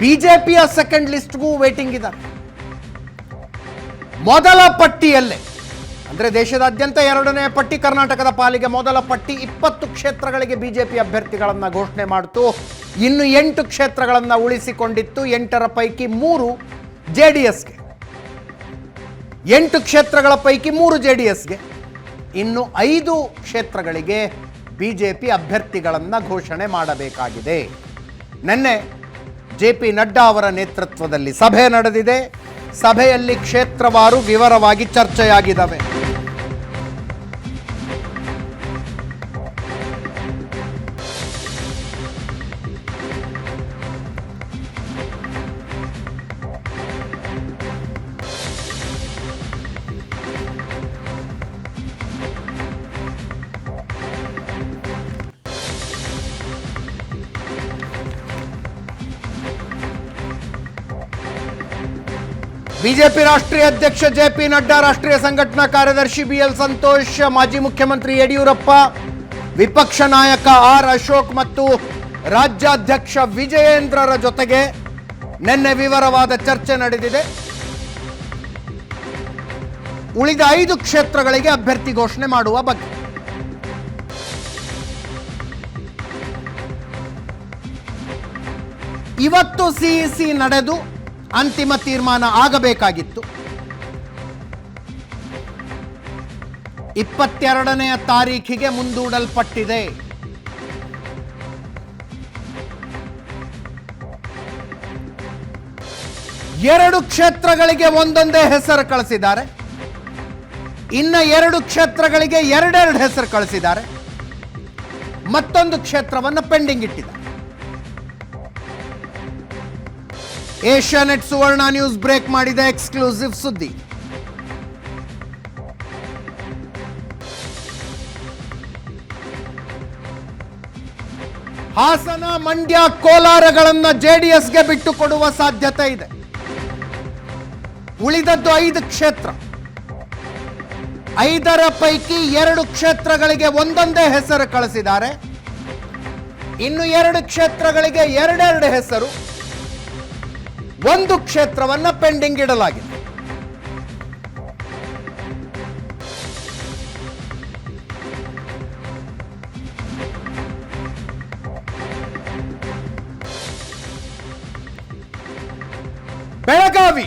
ಬಿಜೆಪಿಯ second ಲಿಸ್ಟ್ಗೂ waiting ಇದೆ. ಮೊದಲ ಪಟ್ಟಿಯಲ್ಲೇ, ಅಂದ್ರೆ ದೇಶದಾದ್ಯಂತ ಎರಡನೇ ಪಟ್ಟಿ ಕರ್ನಾಟಕದ ಪಾಲಿಗೆ ಮೊದಲ ಪಟ್ಟಿ ಇಪ್ಪತ್ತು ಕ್ಷೇತ್ರಗಳಿಗೆ ಬಿಜೆಪಿ ಅಭ್ಯರ್ಥಿಗಳನ್ನು ಘೋಷಣೆ ಮಾಡಿತು. ಇನ್ನು ಎಂಟು ಕ್ಷೇತ್ರಗಳನ್ನು ಉಳಿಸಿಕೊಂಡಿತ್ತು. ಎಂಟರ ಪೈಕಿ ಮೂರು ಜೆ ಡಿ ಎಸ್ಗೆ. ಎಂಟು ಕ್ಷೇತ್ರಗಳ ಪೈಕಿ ಮೂರು ಜೆ ಡಿ ಎಸ್ಗೆ. ಇನ್ನು ಐದು ಕ್ಷೇತ್ರಗಳಿಗೆ ಬಿಜೆಪಿ ಅಭ್ಯರ್ಥಿಗಳನ್ನು ಘೋಷಣೆ ಮಾಡಬೇಕಾಗಿದೆ. ನಿನ್ನೆ ಜೆ ಪಿ ನಡ್ಡಾ ಅವರ ನೇತೃತ್ವದಲ್ಲಿ ಸಭೆ ನಡೆದಿದೆ. ಸಭೆಯಲ್ಲಿ ಕ್ಷೇತ್ರವಾರು ವಿವರವಾಗಿ ಚರ್ಚೆಯಾಗಿದ್ದಾವೆ. ಬಿಜೆಪಿ ರಾಷ್ಟ್ರೀಯ ಅಧ್ಯಕ್ಷ ಜೆ ಪಿ ನಡ್ಡಾ, ರಾಷ್ಟ್ರೀಯ ಸಂಘಟನಾ ಕಾರ್ಯದರ್ಶಿ ಬಿ ಎಲ್ ಸಂತೋಷ್, ಮಾಜಿ ಮುಖ್ಯಮಂತ್ರಿ ಯಡಿಯೂರಪ್ಪ, ವಿಪಕ್ಷ ನಾಯಕ ಆರ್. ಅಶೋಕ್ ಮತ್ತು ರಾಜ್ಯಾಧ್ಯಕ್ಷ ವಿಜಯೇಂದ್ರರ ಜೊತೆಗೆ ನಿನ್ನೆ ವಿವರವಾದ ಚರ್ಚೆ ನಡೆದಿದೆ. ಉಳಿದ ಐದು ಕ್ಷೇತ್ರಗಳಿಗೆ ಅಭ್ಯರ್ಥಿ ಘೋಷಣೆ ಮಾಡುವ ಬಗ್ಗೆ. ಇವತ್ತು ಸಿಇಸಿ ನಡೆದು ಅಂತಿಮ ತೀರ್ಮಾನ ಆಗಬೇಕಾಗಿತ್ತು. ಇಪ್ಪತ್ತೆರಡನೆಯ ತಾರೀಖಿಗೆ ಮುಂದೂಡಲ್ಪಟ್ಟಿದೆ. ಎರಡು ಕ್ಷೇತ್ರಗಳಿಗೆ ಒಂದೊಂದೇ ಹೆಸರು ಕಳಿಸಿದ್ದಾರೆ. ಇನ್ನ ಎರಡು ಕ್ಷೇತ್ರಗಳಿಗೆ ಎರಡೆರಡು ಹೆಸರು ಕಳಿಸಿದ್ದಾರೆ. ಮತ್ತೊಂದು ಕ್ಷೇತ್ರವನ್ನು ಪೆಂಡಿಂಗ್ ಇಟ್ಟಿದ್ದಾರೆ. ಏಷ್ಯಾನೆಟ್ ಸುವರ್ಣ ನ್ಯೂಸ್ ಬ್ರೇಕ್ ಮಾಡಿದ ಎಕ್ಸ್ಕ್ಲೂಸಿವ್ ಸುದ್ದಿ. ಹಾಸನ, ಮಂಡ್ಯ ಕೋಲಾರಗಳನ್ನ ಜೆಡಿಎಸ್ಗೆ ಬಿಟ್ಟು ಕೊಡುವ ಸಾಧ್ಯತೆ ಇದೆ. ಉಳಿದದ್ದು ಐದು ಕ್ಷೇತ್ರ. ಐದರ ಪೈಕಿ ಎರಡು ಕ್ಷೇತ್ರಗಳಿಗೆ ಒಂದೊಂದೇ ಹೆಸರು ಕಳಿಸಿದ್ದಾರೆ. ಇನ್ನು ಎರಡು ಕ್ಷೇತ್ರಗಳಿಗೆ ಎರಡೆರಡು ಹೆಸರು. ಒಂದು ಕ್ಷೇತ್ರವನ್ನ ಪೆಂಡಿಂಗ್ ಇಡಲಾಗಿದೆ. ಬೆಳಗಾವಿ,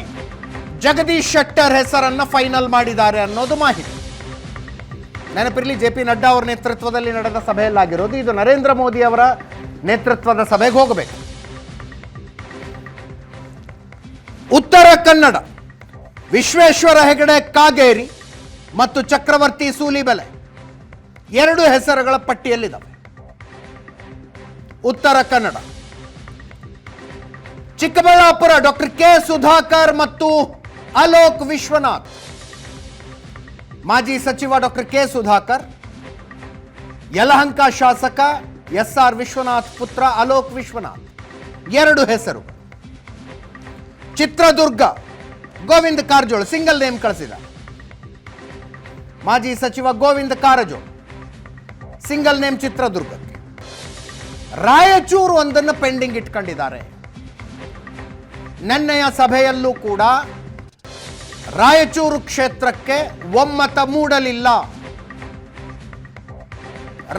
ಜಗದೀಶ್ ಶೆಟ್ಟರ್ ಹೆಸರನ್ನ ಫೈನಲ್ ಮಾಡಿದ್ದಾರೆ ಅನ್ನೋದು ಮಾಹಿತಿ. ನೆನಪಿರಲಿ, ಜೆ ಪಿ ನಡ್ಡಾ ಅವರ ನೇತೃತ್ವದಲ್ಲಿ ನಡೆದ ಸಭೆಯಲ್ಲಾಗಿರೋದು. ಇದು ನರೇಂದ್ರ ಮೋದಿ ಅವರ ನೇತೃತ್ವದ ಸಭೆಗೆ ಹೋಗಬೇಕು. ಕನ್ನಡ, ವಿಶ್ವೇಶ್ವರ ಹೆಗಡೆ, ಕಾಗೇರಿ ಮತ್ತು ಚಕ್ರವರ್ತಿ ಸೂಲಿಬೆಲೆ ಎರಡು ಹೆಸರುಗಳ ಪಟ್ಟಿಯಲ್ಲಿದ್ದಾವೆ. ಉತ್ತರ ಕನ್ನಡ, ಚಿಕ್ಕಬಳ್ಳಾಪುರ ಡಾಕ್ಟರ್ ಕೆ ಸುಧಾಕರ್ ಮತ್ತು ಅಲೋಕ್ ವಿಶ್ವನಾಥ್. ಮಾಜಿ ಸಚಿವ ಡಾಕ್ಟರ್ ಕೆ ಸುಧಾಕರ್, ಯಲಹಂಕ ಶಾಸಕ ಎಸ್ ಆರ್ ವಿಶ್ವನಾಥ್ ಪುತ್ರ ಅಲೋಕ್ ವಿಶ್ವನಾಥ್. ಎರಡು ಹೆಸರು ಚಿತ್ರದುರ್ಗ ಗೋವಿಂದ ಕಾರಜೋಳ ಸಿಂಗಲ್ ನೇಮ್ ಕಳಿಸಿದ. ಮಾಜಿ ಸಚಿವ ಗೋವಿಂದ ಕಾರಜೋಳ ಸಿಂಗಲ್ ನೇಮ್ ಚಿತ್ರದುರ್ಗಕ್ಕೆ. ರಾಯಚೂರು ಒಂದನ್ನು ಪೆಂಡಿಂಗ್ ಇಟ್ಕೊಂಡಿದ್ದಾರೆ. ನಿನ್ನೆಯ ಸಭೆಯಲ್ಲೂ ಕೂಡ ರಾಯಚೂರು ಕ್ಷೇತ್ರಕ್ಕೆ ಒಮ್ಮತ ಮೂಡಲಿಲ್ಲ.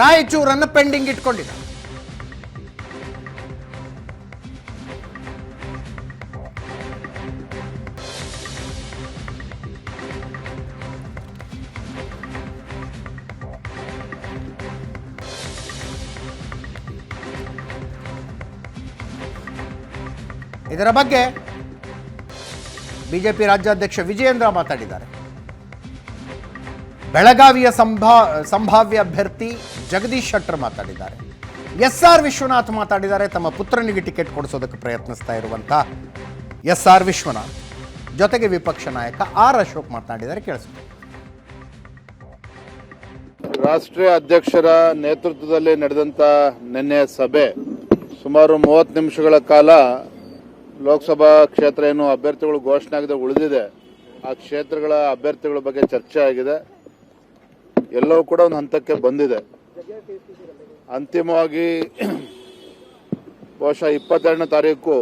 ರಾಯಚೂರನ್ನು ಪೆಂಡಿಂಗ್ ಇಟ್ಕೊಂಡಿದ್ದಾರೆ. ಇದರ ಬಗ್ಗೆ ಬಿಜೆಪಿ ರಾಜ್ಯಾಧ್ಯಕ್ಷ ವಿಜಯೇಂದ್ರ ಮಾತಾಡಿದ್ದಾರೆ. ಬೆಳಗಾವಿಯ ಸಂಭಾ, ಸಂಭಾವ್ಯ ಅಭ್ಯರ್ಥಿ ಜಗದೀಶ್ ಶೆಟ್ಟರ್ ಮಾತಾಡಿದ್ದಾರೆ. ಎಸ್ ಆರ್ ವಿಶ್ವನಾಥ್ ಮಾತಾಡಿದ್ದಾರೆ. ತಮ್ಮ ಪುತ್ರನಿಗೆ ಟಿಕೆಟ್ ಕೊಡಿಸೋದಕ್ಕೆ ಪ್ರಯತ್ನಿಸ್ತಾ ಇರುವಂತಹ ಎಸ್ ಆರ್ ವಿಶ್ವನಾಥ್. ಜೊತೆಗೆ ವಿಪಕ್ಷ ನಾಯಕ ಆರ್ ಅಶೋಕ್ ಮಾತನಾಡಿದ್ದಾರೆ ಕೇಳಿಸ್ತಾರೆ ರಾಷ್ಟ್ರೀಯ ಅಧ್ಯಕ್ಷರ ನೇತೃತ್ವದಲ್ಲಿ ನಡೆದಂತ ನಿನ್ನೆ ಸಭೆ ಸುಮಾರು ಮೂವತ್ತು ನಿಮಿಷಗಳ ಕಾಲ ಲೋಕಸಭಾ ಕ್ಷೇತ್ರ ಏನು ಅಭ್ಯರ್ಥಿಗಳು ಘೋಷಣೆ ಆಗದೆ ಉಳಿದಿದೆ. ಆ ಕ್ಷೇತ್ರಗಳ ಅಭ್ಯರ್ಥಿಗಳ ಬಗ್ಗೆ ಚರ್ಚೆ ಆಗಿದೆ. ಎಲ್ಲವೂ ಕೂಡ ಒಂದು ಹಂತಕ್ಕೆ ಬಂದಿದೆ. ಅಂತಿಮವಾಗಿ ಬಹುಶಃ ಇಪ್ಪತ್ತೆರಡನೇ ತಾರೀಕು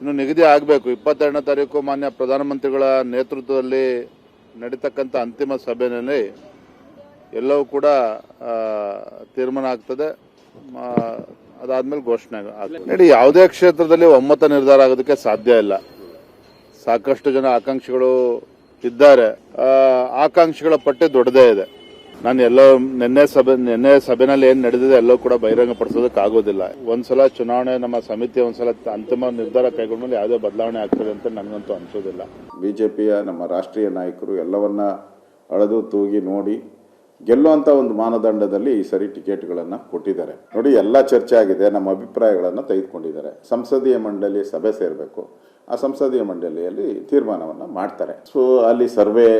ಇನ್ನು ನಿಗದಿ ಆಗಬೇಕು. ಇಪ್ಪತ್ತೆರಡನೇ ತಾರೀಕು ಮಾನ್ಯ ಪ್ರಧಾನಮಂತ್ರಿಗಳ ನೇತೃತ್ವದಲ್ಲಿ ನಡೀತಕ್ಕಂಥ ಅಂತಿಮ ಸಭೆಯಲ್ಲಿ ಎಲ್ಲವೂ ಕೂಡ ತೀರ್ಮಾನ ಆಗ್ತದೆ. ಅದಾದ್ಮೇಲೆ ಘೋಷಣೆ ನೋಡಿ, ಯಾವುದೇ ಕ್ಷೇತ್ರದಲ್ಲಿ ಒಮ್ಮತ ನಿರ್ಧಾರ ಆಗೋದಕ್ಕೆ ಸಾಧ್ಯ ಇಲ್ಲ. ಸಾಕಷ್ಟು ಜನ ಆಕಾಂಕ್ಷಿಗಳು ಇದ್ದಾರೆ. ಆಕಾಂಕ್ಷಿಗಳ ಪಟ್ಟಿ ದೊಡ್ಡದೇ ಇದೆ. ನಾನು ಎಲ್ಲೋ ನಿನ್ನೆ ಸಭೆ ನಿನ್ನೆ ಸಭೆನಲ್ಲಿ ಏನು ನಡೆದಿದೆ ಎಲ್ಲೋ ಕೂಡ ಬಹಿರಂಗ ಪಡಿಸೋದಕ್ಕೆ ಆಗೋದಿಲ್ಲ. ಒಂದ್ಸಲ ಚುನಾವಣೆ, ನಮ್ಮ ಸಮಿತಿ ಒಂದ್ಸಲ ಅಂತಿಮ ನಿರ್ಧಾರ ಕೈಗೊಂಡ್ಮೇಲೆ ಯಾವುದೇ ಬದಲಾವಣೆ ಆಗ್ತದೆ ಅಂತ ನನಗಂತೂ ಅನಿಸೋದಿಲ್ಲ. ಬಿಜೆಪಿಯ ನಮ್ಮ ರಾಷ್ಟ್ರೀಯ ನಾಯಕರು ಎಲ್ಲವನ್ನ ಅಳೆದು ತೂಗಿ ನೋಡಿ ಗೆಲ್ಲುವಂಥ ಒಂದು ಮಾನದಂಡದಲ್ಲಿ ಈ ಸರಿ ಟಿಕೆಟ್ಗಳನ್ನು ಕೊಟ್ಟಿದ್ದಾರೆ. ನೋಡಿ, ಎಲ್ಲ ಚರ್ಚೆ ಆಗಿದೆ, ನಮ್ಮ ಅಭಿಪ್ರಾಯಗಳನ್ನು ತೆಗೆದುಕೊಂಡಿದ್ದಾರೆ. ಸಂಸದೀಯ ಮಂಡಳಿ ಸಭೆ ಸೇರಬೇಕು. ಆ ಸಂಸದೀಯ ಮಂಡಳಿಯಲ್ಲಿ ತೀರ್ಮಾನವನ್ನು ಮಾಡ್ತಾರೆ. ಸೊ ಅಲ್ಲಿ ಸರ್ವೆ,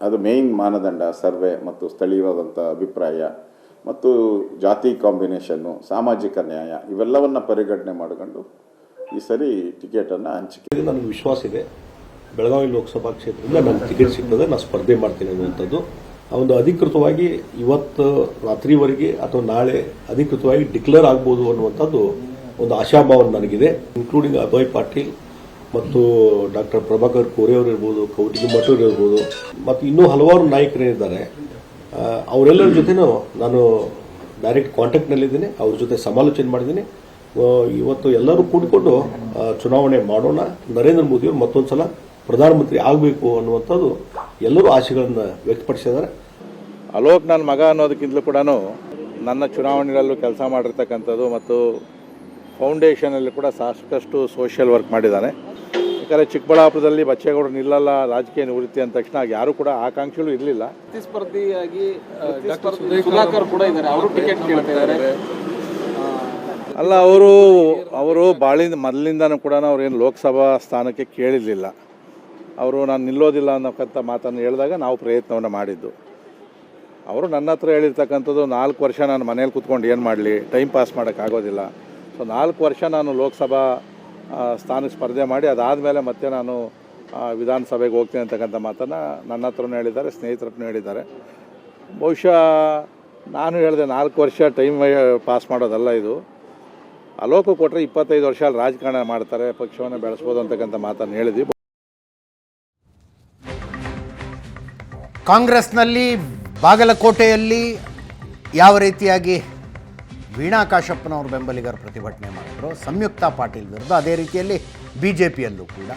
ಅದು ಮೇಯ್ನ್ ಮಾನದಂಡ, ಸರ್ವೆ ಮತ್ತು ಸ್ಥಳೀಯವಾದಂಥ ಅಭಿಪ್ರಾಯ ಮತ್ತು ಜಾತಿ ಕಾಂಬಿನೇಷನ್ನು, ಸಾಮಾಜಿಕ ನ್ಯಾಯ, ಇವೆಲ್ಲವನ್ನು ಪರಿಗಣನೆ ಮಾಡಿಕೊಂಡು ಈ ಸರಿ ಟಿಕೆಟನ್ನು ಹಂಚಿಕೆ ನನಗೆ ವಿಶ್ವಾಸ ಇದೆ. ಬೆಳಗಾವಿ ಲೋಕಸಭಾ ಕ್ಷೇತ್ರದಿಂದ ನನಗೆ ಟಿಕೆಟ್ ಸಿಗ್ತದೆ ನಾನು ಸ್ಪರ್ಧೆ ಮಾಡ್ತೀನಿ ಅನ್ನುವಂಥದ್ದು. ಒಂದು ಅಧಿಕೃತವಾಗಿ ಇವತ್ತು ರಾತ್ರಿವರೆಗೆ ಅಥವಾ ನಾಳೆ ಅಧಿಕೃತವಾಗಿ ಡಿಕ್ಲೇರ್ ಆಗ್ಬೋದು ಅನ್ನುವಂಥದ್ದು ಒಂದು ಆಶಾಭಾವನೆ ನನಗಿದೆ ಇನ್ಕ್ಲೂಡಿಂಗ್ ಅಭಯ್ ಪಾಟೀಲ್ ಮತ್ತು ಡಾಕ್ಟರ್ ಪ್ರಭಾಕರ್ ಕೋರೆಯವರು ಇರ್ಬೋದು ಕೌಟಿಗೆ ಮಠರು ಇರ್ಬೋದು ಮತ್ತು ಇನ್ನೂ ಹಲವಾರು ನಾಯಕರೇನಿದ್ದಾರೆ ಆ, ಅವರೆಲ್ಲರ ಜೊತೆನೂ ನಾನು ಡೈರೆಕ್ಟ್ ಕಾಂಟ್ಯಾಕ್ಟ್ನಲ್ಲಿದ್ದೀನಿ ಅವ್ರ ಜೊತೆ ಸಮಾಲೋಚನೆ ಮಾಡಿದ್ದೀನಿ. ಇವತ್ತು ಎಲ್ಲರೂ ಕೂಡಿಕೊಂಡು ಚುನಾವಣೆ ಮಾಡೋಣ. ನರೇಂದ್ರ ಮೋದಿಯವರು ಮತ್ತೊಂದು ಸಲ ಪ್ರಧಾನಮಂತ್ರಿ ಆಗಬೇಕು ಅನ್ನುವಂಥದ್ದು ಎಲ್ಲರೂ ಆಶೆಗಳನ್ನು ವ್ಯಕ್ತಪಡಿಸಿದ್ದಾರೆ. ಅಲೋಕ್ ನನ್ನ ಮಗ ಅನ್ನೋದಕ್ಕಿಂತಲೂ ಕೂಡ ನನ್ನ ಚುನಾವಣೆಗಳಲ್ಲೂ ಕೆಲಸ ಮಾಡಿರ್ತಕ್ಕಂಥದ್ದು ಮತ್ತು ಫೌಂಡೇಶನಲ್ಲಿ ಕೂಡ ಸಾಕಷ್ಟು ಸೋಷಿಯಲ್ ವರ್ಕ್ ಮಾಡಿದ್ದಾನೆ. ಯಾಕಂದರೆ ಚಿಕ್ಕಬಳ್ಳಾಪುರದಲ್ಲಿ ಬಚ್ಚೇಗೌಡರು ನಿಲ್ಲಲ್ಲ ರಾಜಕೀಯ ನಿವೃತ್ತಿ ಅಂದ ತಕ್ಷಣ ಯಾರು ಕೂಡ ಆಕಾಂಕ್ಷಿಗಳು ಇರಲಿಲ್ಲ. ಪ್ರತಿಸ್ಪರ್ಧಿಯಾಗಿ ಡಾಕ್ಟರ್ ಸುಧಾಕರ್ ಕೂಡ ಇದ್ದಾರೆ. ಅವರು ಟಿಕೆಟ್ ಕೇಳ್ತಿದ್ದಾರೆ ಅಲ್ಲ ಅವರು ಅವರು ಬಾಳಿಂದ ಮೊದಲಿಂದನೂ ಕೂಡ ಅವ್ರೇನು ಲೋಕಸಭಾ ಸ್ಥಾನಕ್ಕೆ ಕೇಳಿರಲಿಲ್ಲ. ಅವರು ನಾನು ನಿಲ್ಲೋದಿಲ್ಲ ಅನ್ನೋಕ್ಕಂಥ ಮಾತನ್ನು ಹೇಳಿದಾಗ ನಾವು ಪ್ರಯತ್ನವನ್ನು ಮಾಡಿದ್ದು. ಅವರು ನನ್ನ ಹತ್ರ ಹೇಳಿರ್ತಕ್ಕಂಥದ್ದು ನಾಲ್ಕು ವರ್ಷ ನಾನು ಮನೇಲಿ ಕೂತ್ಕೊಂಡು ಏನು ಮಾಡಲಿ ಟೈಮ್ ಪಾಸ್ ಮಾಡೋಕ್ಕಾಗೋದಿಲ್ಲ ಸೊ ನಾಲ್ಕು ವರ್ಷ ನಾನು ಲೋಕಸಭಾ ಸ್ಥಾನಕ್ಕೆ ಸ್ಪರ್ಧೆ ಮಾಡಿ ಅದಾದಮೇಲೆ ಮತ್ತೆ ನಾನು ವಿಧಾನಸಭೆಗೆ ಹೋಗ್ತೀನಿ ಅಂತಕ್ಕಂಥ ಮಾತನ್ನು ನನ್ನ ಹತ್ರನೂ ಹೇಳಿದ್ದಾರೆ, ಸ್ನೇಹಿತರ ಹೇಳಿದ್ದಾರೆ. ಬಹುಶಃ ನಾನು ಹೇಳಿದೆ ನಾಲ್ಕು ವರ್ಷ ಟೈಮ್ ಪಾಸ್ ಮಾಡೋದಲ್ಲ ಇದು. ಅಲೋಕ ಕೊಟ್ಟರೆ ಇಪ್ಪತ್ತೈದು ವರ್ಷ ಅಲ್ಲಿ ರಾಜಕಾರಣ ಮಾಡ್ತಾರೆ, ಪಕ್ಷವನ್ನು ಬೆಳೆಸ್ಬೋದು ಅಂತಕ್ಕಂಥ ಮಾತನ್ನು ಹೇಳಿದ್ವಿ. ಕಾಂಗ್ರೆಸ್ನಲ್ಲಿ ಬಾಗಲಕೋಟೆಯಲ್ಲಿ ಯಾವ ರೀತಿಯಾಗಿ ವೀಣಾ ಕಾಶಪ್ಪನವರು ಬೆಂಬಲಿಗರು ಪ್ರತಿಭಟನೆ ಮಾಡಿದ್ರು, ಸಂಯುಕ್ತ ಪಾಟೀಲ್ ವಿರುದ್ಧ, ಅದೇ ರೀತಿಯಲ್ಲಿ ಬಿ ಜೆ ಪಿಯಲ್ಲೂ ಕೂಡ.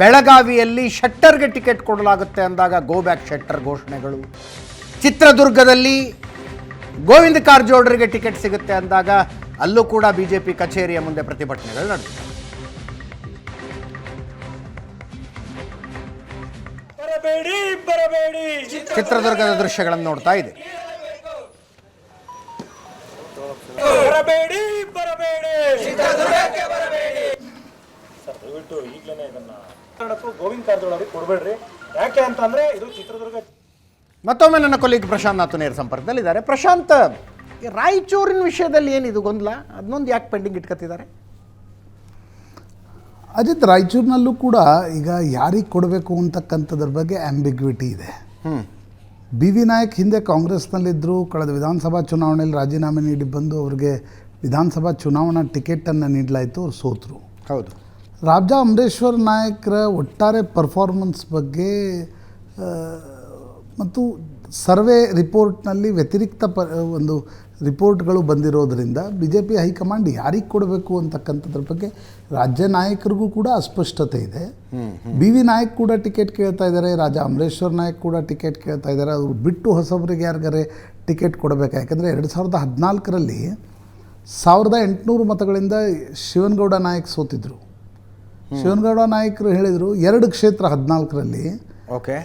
ಬೆಳಗಾವಿಯಲ್ಲಿ ಶೆಟ್ಟರ್ಗೆ ಟಿಕೆಟ್ ಕೊಡಲಾಗುತ್ತೆ ಅಂದಾಗ ಗೋ ಬ್ಯಾಕ್ ಶೆಟ್ಟರ್ ಘೋಷಣೆಗಳು. ಚಿತ್ರದುರ್ಗದಲ್ಲಿ ಗೋವಿಂದ ಕಾರಜೋಳರಿಗೆ ಟಿಕೆಟ್ ಸಿಗುತ್ತೆ ಅಂದಾಗ ಅಲ್ಲೂ ಕೂಡ ಬಿ ಜೆ ಪಿ ಕಚೇರಿಯ ಮುಂದೆ ಪ್ರತಿಭಟನೆಗಳು ನಡೆದಿದೆ. ಬರಬೇಡಿ ಬರಬೇಡಿ. ಚಿತ್ರದುರ್ಗದ ದೃಶ್ಯಗಳನ್ನು ನೋಡ್ತಾ ಇದೆ. ಬರಬೇಡಿ ಬರಬೇಡಿ. ಸರ್ ದಯವಿಟ್ಟು ಈಗಲೇ ಇದನ್ನ ಕಾರಣಕ್ಕೂ ಗೋವಿಂದ ಕಾರಜೋಳ ಅವ್ರಿಗೆ ಕೊಡಬೇಡ್ರಿ. ಯಾಕೆ ಅಂತಂದ್ರೆ ಇದು ಚಿತ್ರದುರ್ಗ ಮತ್ತೊಮ್ಮೆ ನನ್ನ ಕೊಲ್ಲಿಗೆ ಪ್ರಶಾಂತ್ ನಾಥು ನೇರ ಸಂಪರ್ಕದಲ್ಲಿದ್ದಾರೆ. ಪ್ರಶಾಂತ್ ರಾಯಚೂರಿನ ವಿಷಯದಲ್ಲಿ ಏನಿದು ಗೊಂದಲ? ಅದನ್ನೊಂದು ಯಾಕೆ ಪೆಂಡಿಂಗ್ ಇಟ್ಕೊತಿದ್ದಾರೆ ಅಜಿತ್ ರಾಯಚೂರಿನಲ್ಲೂ ಕೂಡ ಈಗ ಯಾರಿಗೆ ಕೊಡಬೇಕು ಅಂತಕ್ಕಂಥದ್ರ ಬಗ್ಗೆ ಆಂಬಿಗ್ವಿಟಿ ಇದೆ. ಬಿ ವಿ ನಾಯಕ್ ಹಿಂದೆ ಕಾಂಗ್ರೆಸ್ನಲ್ಲಿದ್ದರು ಕಳೆದ ವಿಧಾನಸಭಾ ಚುನಾವಣೆಯಲ್ಲಿ ರಾಜೀನಾಮೆ ನೀಡಿ ಬಂದು ಅವ್ರಿಗೆ ವಿಧಾನಸಭಾ ಚುನಾವಣಾ ಟಿಕೆಟನ್ನು ನೀಡಲಾಯಿತು ಅವ್ರು ಸೋತರು. ಹೌದು. ರಾಜಾ ಅಮರೇಶ್ವರ್ ನಾಯಕರ ಒಟ್ಟಾರೆ ಪರ್ಫಾರ್ಮೆನ್ಸ್ ಬಗ್ಗೆ ಮತ್ತು ಸರ್ವೆ ರಿಪೋರ್ಟ್ನಲ್ಲಿ ವ್ಯತಿರಿಕ್ತ ಪ ಒಂದು ರಿಪೋರ್ಟ್ಗಳು ಬಂದಿರೋದರಿಂದ ಬಿ ಜೆ ಪಿ ಹೈಕಮಾಂಡ್ ಯಾರಿಗೆ ಕೊಡಬೇಕು ಅಂತಕ್ಕಂಥದ್ರ ಬಗ್ಗೆ ರಾಜ್ಯ ನಾಯಕರಿಗೂ ಕೂಡ ಅಸ್ಪಷ್ಟತೆ ಇದೆ. ಬಿ ವಿ ನಾಯಕ್ ಕೂಡ ಟಿಕೆಟ್ ಕೇಳ್ತಾ ಇದ್ದಾರೆ ರಾಜಾ ಅಮರೇಶ್ವರ್ ನಾಯಕ್ ಕೂಡ ಟಿಕೆಟ್ ಕೇಳ್ತಾ ಇದ್ದಾರೆ. ಅವರು ಬಿಟ್ಟು ಹೊಸಬರಿಗೆ ಯಾರಿಗಾರೆ ಟಿಕೆಟ್ ಕೊಡಬೇಕು? ಯಾಕಂದರೆ ಎರಡು ಸಾವಿರದ ಹದಿನಾಲ್ಕರಲ್ಲಿ ಸಾವಿರದ ಎಂಟುನೂರು ಮತಗಳಿಂದ ಶಿವನಗೌಡ ನಾಯಕ್ ಸೋತಿದ್ರು. ಶಿವನಗೌಡ ನಾಯಕರು ಹೇಳಿದರು ಎರಡು ಕ್ಷೇತ್ರ ಹದಿನಾಲ್ಕರಲ್ಲಿ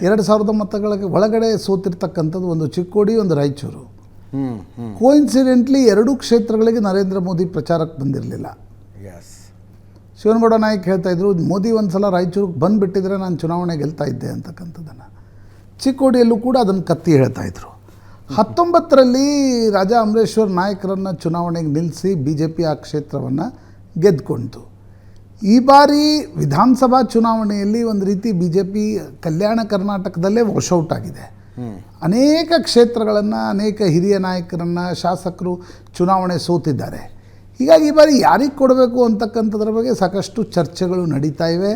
ಎರಡು ಸಾವಿರದ ಮತಗಳ ಒಳಗಡೆ ಸೋತಿರ್ತಕ್ಕಂಥದ್ದು ಒಂದು ಚಿಕ್ಕೋಡಿ ಒಂದು ರಾಯಚೂರು. ಕೋಇನ್ಸಿಡೆಂಟ್ಲಿ ಎರಡೂ ಕ್ಷೇತ್ರಗಳಿಗೆ ನರೇಂದ್ರ ಮೋದಿ ಪ್ರಚಾರಕ್ಕೆ ಬಂದಿರಲಿಲ್ಲ. ಎಸ್ ಶಿವನಗೌಡ ನಾಯಕ್ ಹೇಳ್ತಾ ಇದ್ರು ಮೋದಿ ಒಂದು ಸಲ ರಾಯಚೂರಿಗೆ ಬಂದುಬಿಟ್ಟಿದ್ರೆ ನಾನು ಚುನಾವಣೆ ಗೆಲ್ತಾ ಇದ್ದೆ ಅಂತಕ್ಕಂಥದ್ದನ್ನು. ಚಿಕ್ಕೋಡಿಯಲ್ಲೂ ಕೂಡ ಅದನ್ನು ಕತ್ತಿ ಹೇಳ್ತಾ ಇದ್ರು. ಹತ್ತೊಂಬತ್ತರಲ್ಲಿ ರಾಜಾ ಅಮರೇಶ್ವರ್ ನಾಯಕರನ್ನು ಚುನಾವಣೆಗೆ ನಿಲ್ಲಿಸಿ ಬಿ ಜೆ ಪಿ ಆ ಕ್ಷೇತ್ರವನ್ನು ಗೆದ್ದುಕೊಂಡು ಈ ಬಾರಿ ವಿಧಾನಸಭಾ ಚುನಾವಣೆಯಲ್ಲಿ ಒಂದು ರೀತಿ ಬಿ ಜೆ ಪಿ ಕಲ್ಯಾಣ ಕರ್ನಾಟಕದಲ್ಲೇ ವಾಶೌಟ್ ಆಗಿದೆ. ಅನೇಕ ಕ್ಷೇತ್ರಗಳನ್ನು, ಅನೇಕ ಹಿರಿಯ ನಾಯಕರನ್ನು, ಶಾಸಕರು ಚುನಾವಣೆ ಸೋತಿದ್ದಾರೆ. ಹೀಗಾಗಿ ಈ ಬಾರಿ ಯಾರಿಗೆ ಕೊಡಬೇಕು ಅಂತಕ್ಕಂಥದ್ರ ಬಗ್ಗೆ ಸಾಕಷ್ಟು ಚರ್ಚೆಗಳು ನಡೀತಾ ಇವೆ.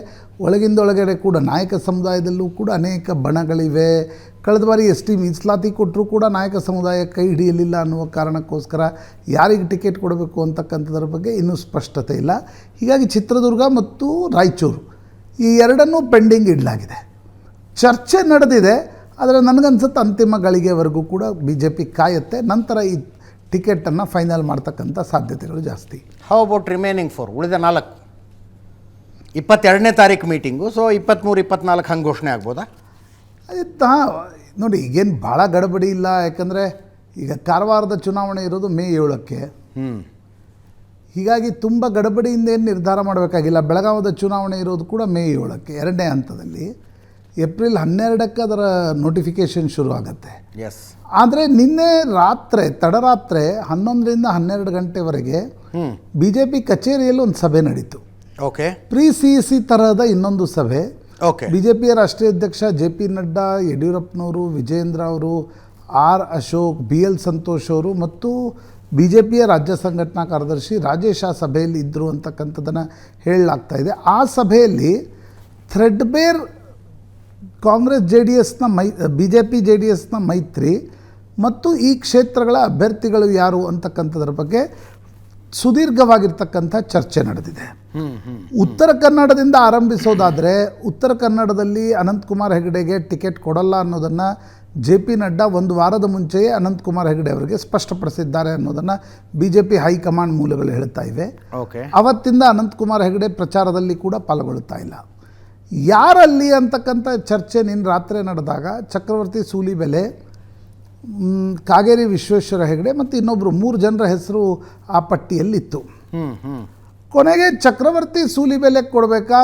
ಒಳಗಿಂದೊಳಗಡೆ ಕೂಡ ನಾಯಕ ಸಮುದಾಯದಲ್ಲೂ ಕೂಡ ಅನೇಕ ಬಣಗಳಿವೆ. ಕಳೆದ ಬಾರಿ ಎಸ್ ಟಿ ಮೀಸಲಾತಿ ಕೊಟ್ಟರೂ ಕೂಡ ನಾಯಕ ಸಮುದಾಯ ಕೈ ಹಿಡಿಯಲಿಲ್ಲ ಅನ್ನುವ ಕಾರಣಕ್ಕೋಸ್ಕರ ಯಾರಿಗೆ ಟಿಕೆಟ್ ಕೊಡಬೇಕು ಅಂತಕ್ಕಂಥದ್ರ ಬಗ್ಗೆ ಇನ್ನೂ ಸ್ಪಷ್ಟತೆ ಇಲ್ಲ. ಹೀಗಾಗಿ ಚಿತ್ರದುರ್ಗ ಮತ್ತು ರಾಯಚೂರು ಈ ಎರಡನ್ನೂ ಪೆಂಡಿಂಗ್ ಇಡಲಾಗಿದೆ. ಚರ್ಚೆ ನಡೆದಿದೆ. ಆದರೆ ನನಗನ್ಸುತ್ತೆ ಅಂತಿಮ ಗಳಿಗೆವರೆಗೂ ಕೂಡ ಬಿ ಜೆ ಪಿ ಕಾಯುತ್ತೆ. ನಂತರ ಈ ಟಿಕೆಟನ್ನು ಫೈನಲ್ ಮಾಡ್ತಕ್ಕಂಥ ಸಾಧ್ಯತೆಗಳು ಜಾಸ್ತಿ. ಹೌ ಅಬೌಟ್ ರಿಮೈನಿಂಗ್ ಫೋರ್ ಉಳಿದ ನಾಲ್ಕು. ಇಪ್ಪತ್ತೆರಡನೇ ತಾರೀಕು ಮೀಟಿಂಗು ಸೊ ಇಪ್ಪತ್ತ್ಮೂರು ಇಪ್ಪತ್ನಾಲ್ಕು ಹಂಗೆ ಘೋಷಣೆ ಆಗ್ಬೋದಾ? ತಾ ನೋಡಿ ಈಗೇನು ಭಾಳ ಗಡಬಡಿ ಇಲ್ಲ. ಯಾಕಂದರೆ ಈಗ ಕಾರವಾರದ ಚುನಾವಣೆ ಇರೋದು ಮೇ ಏಳಕ್ಕೆ. ಹ್ಞೂ ಹೀಗಾಗಿ ತುಂಬ ಗಡಬಡಿಯಿಂದ ಏನು ನಿರ್ಧಾರ ಮಾಡಬೇಕಾಗಿಲ್ಲ. ಬೆಳಗಾವದ ಚುನಾವಣೆ ಇರೋದು ಕೂಡ ಮೇ ಏಳಕ್ಕೆ ಎರಡನೇ ಹಂತದಲ್ಲಿ. ಏಪ್ರಿಲ್ ಹನ್ನೆರಡಕ್ಕೆ ಅದರ ನೋಟಿಫಿಕೇಷನ್ ಶುರು ಆಗುತ್ತೆ. ಎಸ್ ಆದರೆ ನಿನ್ನೆ ರಾತ್ರಿ ತಡರಾತ್ರಿ ಹನ್ನೊಂದರಿಂದ ಹನ್ನೆರಡು ಗಂಟೆವರೆಗೆ ಬಿ ಜೆ ಪಿ ಕಚೇರಿಯಲ್ಲಿ ಒಂದು ಸಭೆ ನಡೀತು. ಓಕೆ ಪ್ರೀ ಸಿ ಸಿ ತರಹದ ಇನ್ನೊಂದು ಸಭೆ. ಓಕೆ ಬಿ ಜೆ ಪಿಯ ರಾಷ್ಟ್ರೀಯ ಅಧ್ಯಕ್ಷ ಜೆ ಪಿ ನಡ್ಡಾ ಯಡಿಯೂರಪ್ಪನವರು ವಿಜೇಂದ್ರ ಅವರು R Ashok B L Santosh ಅವರು ಮತ್ತು ಬಿ ಜೆ ಪಿಯ ರಾಜ್ಯ ಸಂಘಟನಾ ಕಾರ್ಯದರ್ಶಿ ರಾಜೇಶ ಆ ಸಭೆಯಲ್ಲಿ ಇದ್ದರು ಅಂತಕ್ಕಂಥದ್ದನ್ನು ಹೇಳಲಾಗ್ತಾ ಇದೆ. ಆ ಸಭೆಯಲ್ಲಿ ಥ್ರೆಡ್ಬೇರ್ ಕಾಂಗ್ರೆಸ್ ಜೆ ಡಿ ಎಸ್ನ ಮೈ B J P J D ಎಸ್ನ ಮೈತ್ರಿ ಮತ್ತು ಈ ಕ್ಷೇತ್ರಗಳ ಅಭ್ಯರ್ಥಿಗಳು ಯಾರು ಅಂತಕ್ಕಂಥದ್ರ ಬಗ್ಗೆ ಸುದೀರ್ಘವಾಗಿರ್ತಕ್ಕಂಥ ಚರ್ಚೆ ನಡೆದಿದೆ. ಉತ್ತರ ಕನ್ನಡದಿಂದ ಆರಂಭಿಸೋದಾದರೆ ಉತ್ತರ ಕನ್ನಡದಲ್ಲಿ ಅನಂತಕುಮಾರ್ ಹೆಗಡೆಗೆ ಟಿಕೆಟ್ ಕೊಡಲ್ಲ ಅನ್ನೋದನ್ನು ಜೆ ಪಿ ನಡ್ಡಾ ಒಂದು ವಾರದ ಮುಂಚೆಯೇ ಅನಂತಕುಮಾರ್ ಹೆಗಡೆ ಅವರಿಗೆ ಸ್ಪಷ್ಟಪಡಿಸಿದ್ದಾರೆ ಅನ್ನೋದನ್ನು ಬಿ ಜೆ ಪಿ ಹೈಕಮಾಂಡ್ ಮೂಲಗಳು ಹೇಳ್ತಾ ಇವೆ. ಓಕೆ. ಅವತ್ತಿಂದ ಅನಂತಕುಮಾರ್ ಹೆಗಡೆ ಪ್ರಚಾರದಲ್ಲಿ ಕೂಡ ಪಾಲ್ಗೊಳ್ಳುತ್ತಾ ಇಲ್ಲ. ಯಾರಲ್ಲಿ ಅಂತಕ್ಕಂಥ ಚರ್ಚೆ ನಿನ್ನ ರಾತ್ರಿ ನಡೆದಾಗ ಚಕ್ರವರ್ತಿ ಸೂಲಿಬೆಲೆ ಕಾಗೇರಿ ವಿಶ್ವೇಶ್ವರ ಹೆಗಡೆ ಮತ್ತು ಇನ್ನೊಬ್ಬರು ಮೂರು ಜನರ ಹೆಸರು ಆ ಪಟ್ಟಿಯಲ್ಲಿತ್ತು. ಕೊನೆಗೆ ಚಕ್ರವರ್ತಿ ಸೂಲಿಬೆಲೆ ಕೊಡಬೇಕಾ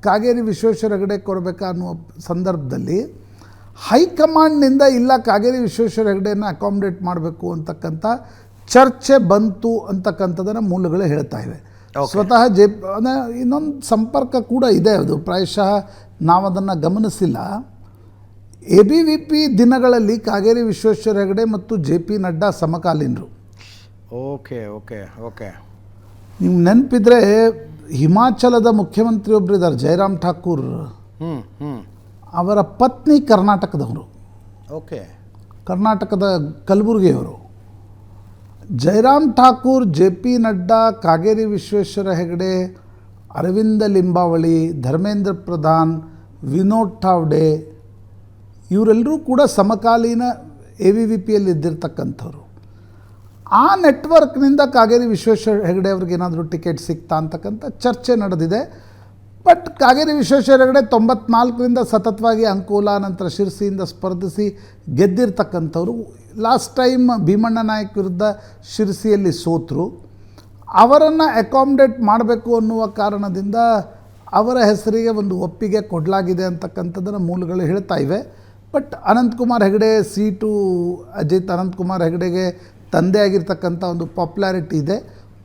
ಕಾಗೇರಿ ವಿಶ್ವೇಶ್ವರ ಹೆಗಡೆ ಕೊಡಬೇಕಾ ಅನ್ನುವ ಸಂದರ್ಭದಲ್ಲಿ ಹೈಕಮಾಂಡ್ನಿಂದ ಇಲ್ಲ ಕಾಗೇರಿ ವಿಶ್ವೇಶ್ವರ ಹೆಗಡೆಯನ್ನು ಅಕಾಮಡೇಟ್ ಮಾಡಬೇಕು ಅಂತಕ್ಕಂಥ ಚರ್ಚೆ ಬಂತು ಅಂತಕ್ಕಂಥದ್ದನ್ನು ಮೂಲಗಳು ಹೇಳ್ತಾ ಇವೆ. ಸ್ವತಃ ಜೆ ಅಂದರೆ ಇನ್ನೊಂದು ಸಂಪರ್ಕ ಕೂಡ ಇದೆ ಅದು. ಪ್ರಾಯಶಃ ನಾವು ಅದನ್ನು ಗಮನಿಸಿಲ್ಲ. ಎ ಬಿ ವಿ ಪಿ ದಿನಗಳಲ್ಲಿ ಕಾಗೇರಿ ವಿಶ್ವೇಶ್ವರ ಹೆಗಡೆ ಮತ್ತು ಜೆ ಪಿ ನಡ್ಡಾ ಸಮಕಾಲೀನರು. ಓಕೆ ಓಕೆ ಓಕೆ ನಿಮ್ಗೆ ನೆನಪಿದ್ರೆ ಹಿಮಾಚಲದ ಮುಖ್ಯಮಂತ್ರಿಯೊಬ್ಬರು ಇದ್ದಾರೆ ಜಯರಾಮ್ ಠಾಕೂರ್ ಅವರ ಪತ್ನಿ ಕರ್ನಾಟಕದವರು. ಓಕೆ ಕರ್ನಾಟಕದ ಕಲಬುರಗಿಯವರು. ಜಯರಾಮ್ ಠಾಕೂರ್, ಜೆ ಪಿ ನಡ್ಡಾ, ಕಾಗೇರಿ ವಿಶ್ವೇಶ್ವರ ಹೆಗಡೆ, ಅರವಿಂದ ಲಿಂಬಾವಳಿ, ಧರ್ಮೇಂದ್ರ ಪ್ರಧಾನ್, ವಿನೋದ್ ಠಾವ್ಡೆ, ಇವರೆಲ್ಲರೂ ಕೂಡ ಸಮಕಾಲೀನ ಎ ವಿ ವಿ ಪಿಯಲ್ಲಿ ಇದ್ದಿರ್ತಕ್ಕಂಥವ್ರು. ಆ ನೆಟ್ವರ್ಕ್ನಿಂದ ಕಾಗೇರಿ ವಿಶ್ವೇಶ್ವರ ಹೆಗಡೆ ಅವ್ರಿಗೆ ಏನಾದರೂ ಟಿಕೆಟ್ ಸಿಗ್ತಾ ಅಂತಕ್ಕಂಥ ಚರ್ಚೆ ನಡೆದಿದೆ. ಬಟ್ ಕಾಗೇರಿ ವಿಶ್ವೇಶ್ವರ ಹೆಗಡೆ ತೊಂಬತ್ನಾಲ್ಕರಿಂದ ಸತತವಾಗಿ ಅಂಕೋಲಾ, ನಂತರ ಶಿರ್ಸಿಯಿಂದ ಸ್ಪರ್ಧಿಸಿ ಗೆದ್ದಿರ್ತಕ್ಕಂಥವ್ರು ಲಾಸ್ಟ್ ಟೈಮ್ ಭೀಮಣ್ಣ ನಾಯಕ್ ವಿರುದ್ಧ ಶಿರಸಿಯಲ್ಲಿ ಸೋತರು. ಅವರನ್ನು ಅಕಾಮಡೇಟ್ ಮಾಡಬೇಕು ಅನ್ನುವ ಕಾರಣದಿಂದ ಅವರ ಹೆಸರಿಗೆ ಒಂದು ಒಪ್ಪಿಗೆ ಕೊಡಲಾಗಿದೆ ಅಂತಕ್ಕಂಥದ್ದನ್ನು ಮೂಲಗಳು ಹೇಳ್ತಾ ಇವೆ. ಬಟ್ ಅನಂತಕುಮಾರ್ ಹೆಗಡೆ ಸೀಟು, ಅಜಿತ್ ಅನಂತಕುಮಾರ್ ಹೆಗಡೆಗೆ ತಂದೆ ಆಗಿರ್ತಕ್ಕಂಥ ಒಂದು ಪಾಪ್ಯುಲಾರಿಟಿ ಇದೆ.